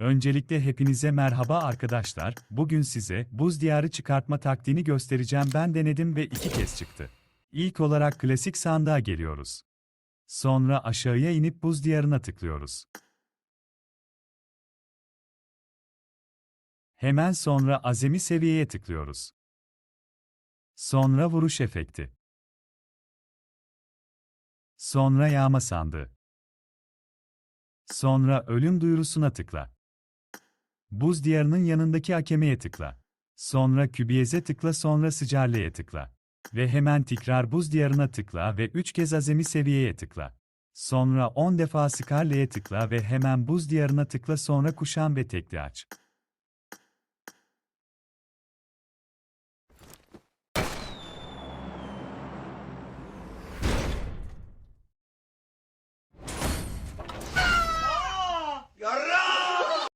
Öncelikle hepinize merhaba arkadaşlar. Bugün size buz diyarı çıkartma taktiğini göstereceğim. Ben denedim ve iki kez çıktı. İlk olarak klasik sandığa geliyoruz. Sonra aşağıya inip buz diyarına tıklıyoruz. Hemen sonra azami seviyeye tıklıyoruz. Sonra vuruş efekti. Sonra yağma sandığı. Sonra ölüm duyurusuna tıkla. Buz diyarının yanındaki hakemeye tıkla. Sonra kübiyeze tıkla sonra sıcarlığa tıkla. Ve hemen tekrar buz diyarına tıkla ve 3 kez azami seviyeye tıkla. Sonra 10 defa Scarlet'e tıkla ve hemen buz diyarına tıkla sonra kuşan ve tekli aç.